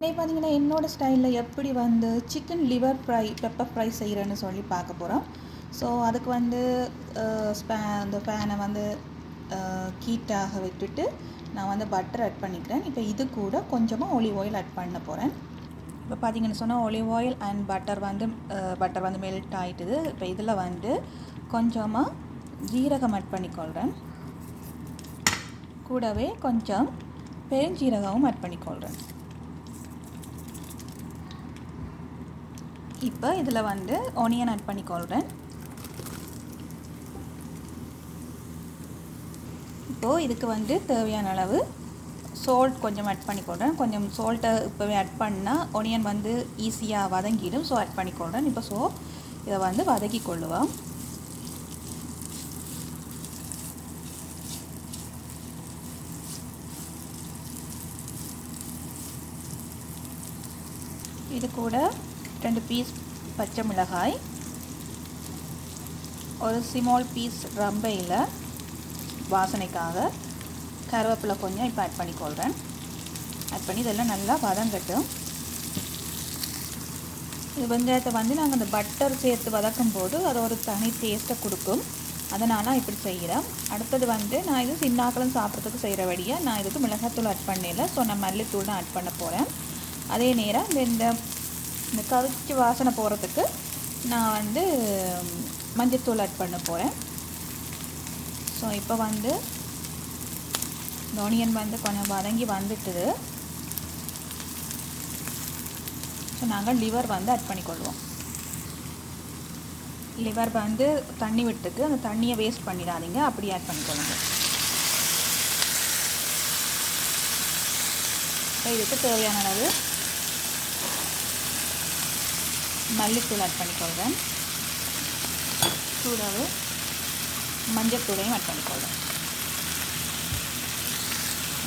இன்னைக்கு பார்த்தீங்கன்னா என்னோடய ஸ்டைலில் எப்படி வந்து chicken liver fry pepper fry செய்கிறேன்னு சொல்லி பார்க்க போகிறோம் ஸோ அதுக்கு வந்து ஸ்பே அந்த ஃபேனை வந்து கீட்டாக விட்டுட்டு நான் வந்து பட்டர் ஆட் பண்ணிக்கிறேன். இப்போ இது கூட கொஞ்சமாக ஒலிவ் ஆயில் ஆட் பண்ண போகிறேன் இப்போ பார்த்தீங்கன்னு சொன்னால் ஒலிவ் ஆயில் அண்ட் பட்டர் வந்து பட்டர் வந்து மெல்ட் ஆகிட்டுது இப்போ இதில் வந்து கொஞ்சமாக ஜீரகம் ஆட் பண்ணிக்கொள்கிறேன் கூடவே கொஞ்சம் பெருஞ்சீரகமும் ஆட் பண்ணிக்கொள்கிறேன் இப்போ இதில் வந்து ஒனியன் ஆட் பண்ணிக்கொள்கிறேன் இப்போது இதுக்கு வந்து தேவையான அளவு சால்ட் கொஞ்சம் ஆட் பண்ணிக்கொள்கிறேன் கொஞ்சம் சால்ட்டை இப்போவே ஆட் பண்ணால் ஒனியன் வந்து ஈஸியாக வதங்கிடும். ஸோ ஆட் பண்ணிக்கொள்கிறேன் இப்போ ஸோ இதை வந்து வதக்கி கொள்ளுவோம். இது கூட ரெண்டு பீஸ் பச்சை மிளகாய் ஒரு சிமால் பீஸ் ரம்பையில் வாசனைக்காக கருவேப்பிலை கொஞ்சம் இப்போ ஆட் பண்ணிக்கொள்கிறேன் ஆட் பண்ணி இதெல்லாம் நல்லா வதங்கட்டும். இது வெங்காயத்தை வந்து நாங்கள் அந்த பட்டர் சேர்த்து வதக்கும் போது அது ஒரு தனி டேஸ்ட்டை கொடுக்கும். அதனால் இப்படி செய்கிறேன் அடுத்தது வந்து நான் இது சின்னாக்களும் சாப்பிட்றதுக்கு செய்கிற வழியாக நான் இதுக்கு மிளகாத்தூள் ஆட் பண்ணல. ஸோ நான் மல்லித்தூள் தான் ஆட் பண்ண போகிறேன் அதே நேரம் இந்த இந்த கவிச்சு வாசனை போகிறதுக்கு நான் வந்து மஞ்சத்தூள் ஆட் பண்ண போகிறேன் ஸோ இப்போ வந்து இந்த ஒனியன் வந்து கொஞ்சம் வதங்கி வந்துட்டுது. ஸோ நாங்கள் லிவர் வந்து ஆட் பண்ணிக்கொள்வோம். லிவர் வந்து தண்ணி விட்டுக்கு அந்த தண்ணியை வேஸ்ட் பண்ணிடாதீங்க. அப்படி ஆட் பண்ணிக்கொள்ளுங்க. இதுக்கு தேவையான அளவு மல்லித்தூள் ஆட் பண்ணிக்கொள்கிறேன் கூடவே மஞ்சத்தூளையும் ஆட் பண்ணிக்கொள்கிறேன்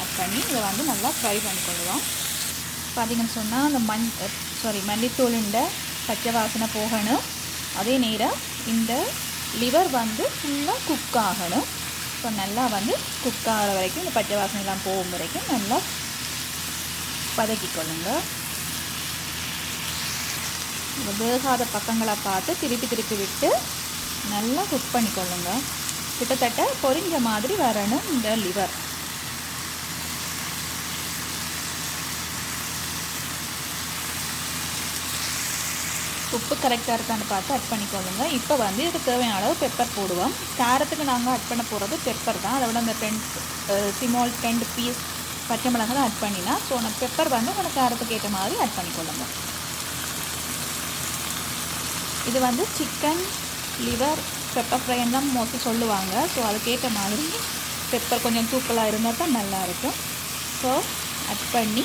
ஆட் பண்ணி இதை வந்து நல்லா ஃப்ரை பண்ணிக்கொள்ளுவோம் பார்த்தீங்கன்னு சொன்னால் அந்த மண் சாரி மல்லித்தூளுண்ட பச்சை வாசனை போகணும். அதே நேரம் இந்த லிவர் வந்து ஃபுல்லாக குக் ஆகணும். ஸோ நல்லா வந்து குக் ஆகிற வரைக்கும் இந்த பச்சை வாசனைலாம் போகும் வரைக்கும் நல்லா வதக்கிக்கொள்ளுங்கள் இந்த வேகாத பக்கங்களை பார்த்து திருப்பி திருப்பி விட்டு நல்லா குக் பண்ணிக்கொள்ளுங்க. கிட்டத்தட்ட பொரிஞ்ச மாதிரி வரணும் இந்த லிவர் உப்பு கரெக்டாக இருக்கான்னு பார்த்து அட் பண்ணிக்கொள்ளுங்க. இப்போ வந்து இதுக்கு தேவையான அளவு பெப்பர் போடுவோம். காரத்துக்கு நாங்கள் அட் பண்ண போகிறது பெப்பர் தான். அதை விட அந்த டென் சிமால் டென் பீஸ் பச்சை மிளகாய் அட் பண்ணினா ஸோ நம்ம பெப்பர் வந்து உங்களோட காரத்துக்கு ஏற்ற மாதிரி அட் பண்ணிக்கொள்ளுங்க. இது வந்து சிக்கன் லிவர் பெப்பர் ஃப்ரைன்னு தான் மோஸ்ட்லி சொல்லுவாங்க. ஸோ அதுக்கேற்ற மாதிரி பெப்பர் கொஞ்சம் தூக்கலாக இருந்தால் தான் நல்லாயிருக்கும். ஸோ ஆட் பண்ணி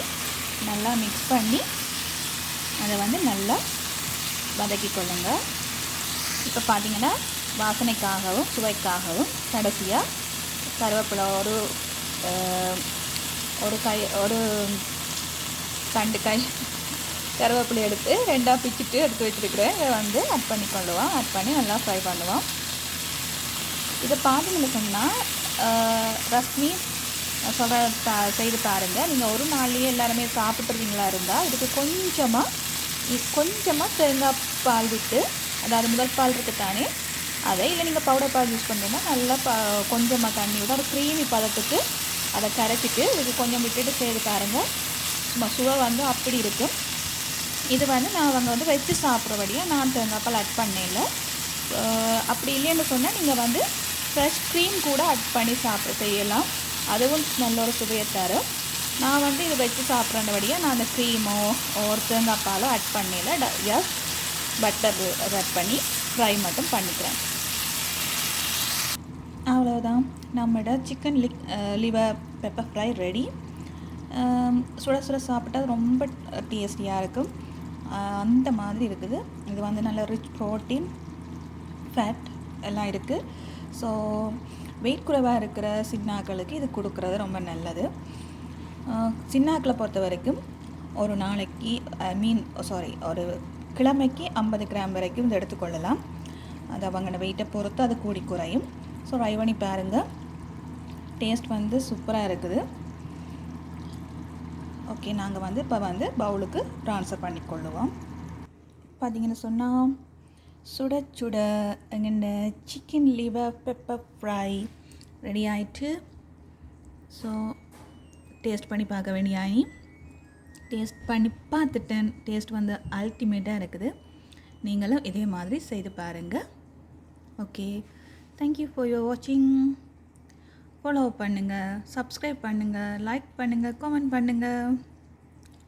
நல்லா மிக்ஸ் பண்ணி அதை வந்து நல்லா வதக்கி கொள்ளுங்கள் இப்போ பார்த்தீங்கன்னா வாசனைக்காகவும் சுவைக்காகவும் கடைசியாக கருவேப்பிலை ஒரு ஒரு கை ஒரு ரெண்டு கை கருவேப்பிலை எடுத்து ரெண்டாக பிச்சுட்டு எடுத்து வச்சுருக்கிறேன். இதை வந்து ஆட் பண்ணி கொள்ளுவோம். ஆட் பண்ணி நல்லா ஃப்ரை பண்ணுவோம். இதை பார்த்தீங்கன்னு சொன்னால் ரஸ்மி சொல்கிற பா செய்து பாருங்கள் நீங்கள் ஒரு நாள்லேயே எல்லாருமே சாப்பிட்ருவீங்களா இருந்தால் இதுக்கு கொஞ்சமாக கொஞ்சமாக தேங்காய் பால் விட்டு அதாவது முதல் பால் இருக்குது தானே அதை இல்லை நீங்கள் பவுடர் பால் யூஸ் பண்ணுறீங்கன்னா நல்லா ப கொஞ்சமாக தண்ணி விட ஒரு க்ரீமி பதத்துக்கு அதை கரைச்சிட்டு இதுக்கு கொஞ்சம் விட்டுட்டு செய்து பாருங்கள் சும்மா சுவை வந்து அப்படி இருக்கும். இது வந்து நான் அவங்க வந்து வச்சு சாப்பிட்றபடியாக நான் தேங்காய்ப்பால் ஆட் பண்ணல அப்படி இல்லைன்னு சொன்னால் நீங்கள் வந்து ஃப்ரெஷ் க்ரீம் கூட ஆட் பண்ணி சாப்பிட செய்யலாம். அதுவும் நல்ல ஒரு சுவையை தரும். நான் வந்து இதை வச்சு சாப்பிட்றபடியாக நான் அந்த க்ரீமோ ஒரு தேங்காய்ப்பாலோ ஆட் பண்ணல ஜஸ்ட் பட்டர் ஆட் பண்ணி ஃப்ரை மட்டும் பண்ணிக்கிறேன். அவ்வளோதான் நம்மளோட சிக்கன் லிக் லிவர் பெப்பர் ஃப்ரை ரெடி சுட சுட சாப்பிட்டா ரொம்ப டேஸ்டியாக இருக்கும். அந்த மாதிரி இருக்குது. இது வந்து நல்ல ரிச் ப்ரோட்டீன் ஃபேட் எல்லாம் இருக்குது ஸோ வெயிட் குறைவாக இருக்கிற சின்னாக்களுக்கு இது கொடுக்குறது ரொம்ப நல்லது. சின்னாக்களை பொறுத்த வரைக்கும் ஒரு நாளைக்கு ஐ மீன் சாரி ஒரு கிழமைக்கு ஐம்பது கிராம் வரைக்கும் இது எடுத்துக்கொள்ளலாம் அது அவங்களோட வெயிட்டை பொறுத்து அது கூடி குறையும். ஸோ ட்ரை பண்ணி பாருங்கள் டேஸ்ட் வந்து சூப்பராக இருக்குது. ஓகே நாங்கள் வந்து இப்போ வந்து பவுலுக்கு ட்ரான்ஸ்ஃபர் பண்ணிக்கொள்ளுவோம். பார்த்தீங்கன்னு சொன்னால் சுட சுட எங்கண்ட chicken liver pepper fry ready ஆயிட்டு ஸோ டேஸ்ட் பண்ணி பார்க்க வேண்டியாயி. டேஸ்ட் பண்ணி பார்த்துட்டேன் டேஸ்ட் வந்து அல்டிமேட்டாக இருக்குது. நீங்களும் இதே மாதிரி செய்து பாருங்கள் okay thank you for your வாட்சிங் ஃபாலோ பண்ணுங்கள் சப்ஸ்கிரைப் பண்ணுங்கள் லைக் பண்ணுங்கள் கமெண்ட் பண்ணுங்கள்